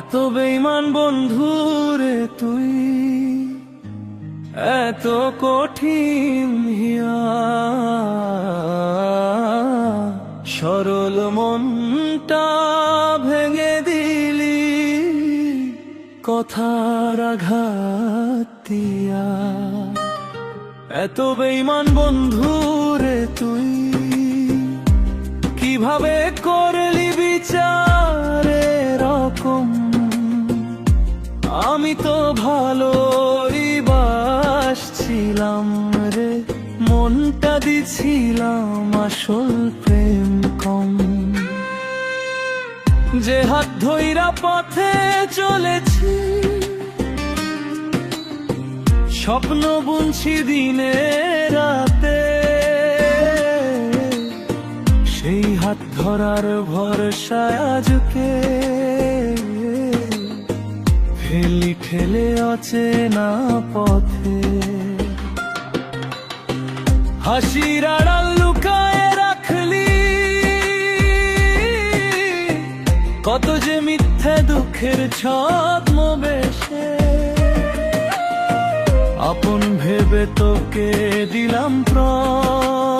এত বেইমান বন্ধু রে তুই, এত কঠিন হিয়া সরল মনটা ভেঙে দিলি, কথার আঘাতিয়া এত বেইমান বন্ধু রে তুই, কীভাবে করলি বিচারে রকম আমি তো ভালোই বাসছিলাম রে। মনটা দিছিলাম আসল প্রেম কম। যে হাত ধইরা পথে চলেছি, স্বপ্ন বুনছি দিনে রাতে। সেই হাত ধরার ভরসায় আজকে ফেলি ঠেলে অচেনা পথে। হাসির আড়াল লুকায় রাখলি। কত যে মিথ্যে দুঃখের ছদ্ম বেশে আপন ভেবে তোকে দিলাম প্রাণ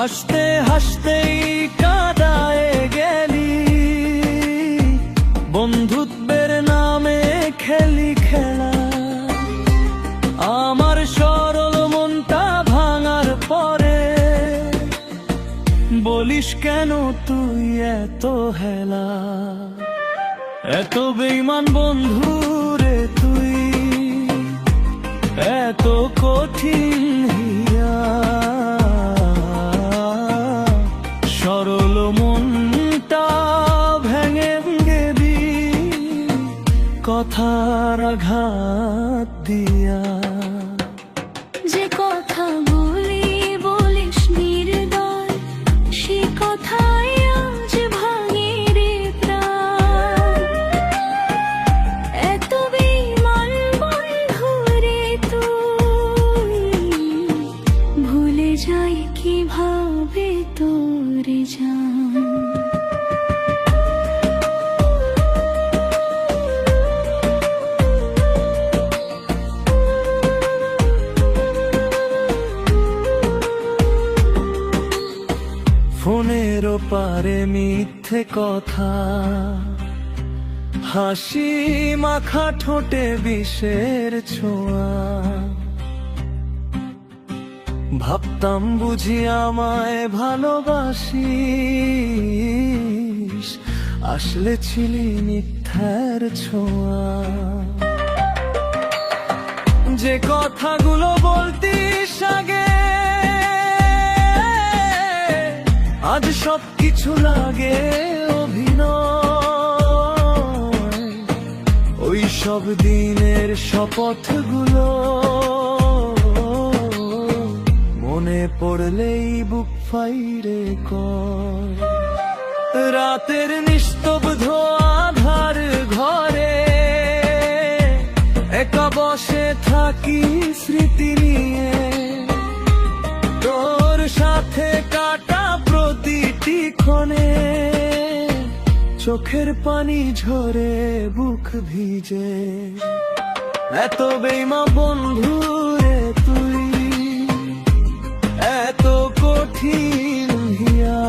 হাসতে হাসতেই কাদায় গেলি। বন্ধুত্বের নামে খেলি খেলা। আমার সরল মনটা ভাঙার পরে বলিস কেন তুই এত হেলা? এত বেইমান বন্ধু কথার আঘাত দিয়া। যে কথা বলি বলিস নির্দয়, সে কথাই আজ ভাঙে রে প্রাণ এত বেমান বন্ধু রে তুই, ভুলে যাই কীভাবে তোরে যান পারে মিথ্যে কথা। হাসি মাখা ঠোঁটে বিষের ছোঁয়া। ভাবতাম বুঝি আমায় ভালোবাসিস। আসলে ছিলি মিথ্যার ছোঁয়া। যে কথাগুলো বলতিস আগে আজ সব কিছু লাগে অভিনয়। ওই সব দিনের শপথগুলো মনে পড়লেই বুক ফাইরে কর রাতের নিস্তব্ধ আধার ঘরে একা বসে থাকি স্মৃতি নিয়ে। তোর সাথে কাটা ক্ষণে চোখের পানি ঝরে, বুক ভিজে। এত বেমা বন্ধু রে তুই, এত কঠিন হিয়া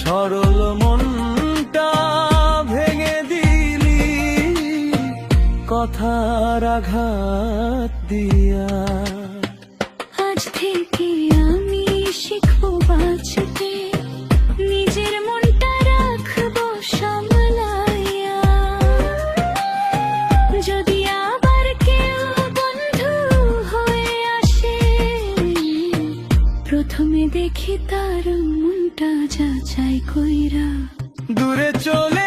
সরল মনটা ভেঙে দিলি, কথার আঘাত দিয়া। যদি কেউ বন্ধু হয়ে আসে প্রথমে দেখি তার মনটা যাচাই কইরা। দূরে চলে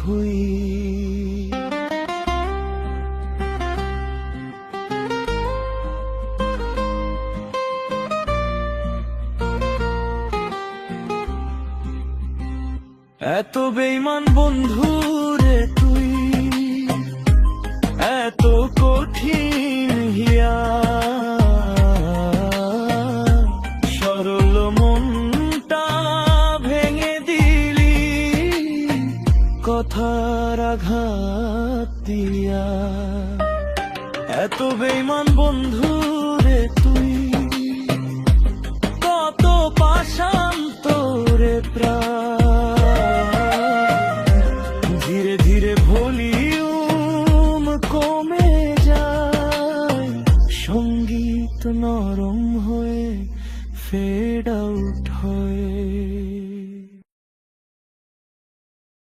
ভুই। এত বেইমান বন্ধু রে তুই এত কঠিন কথার আঘাত দিয়া। এত বেইমান বন্ধু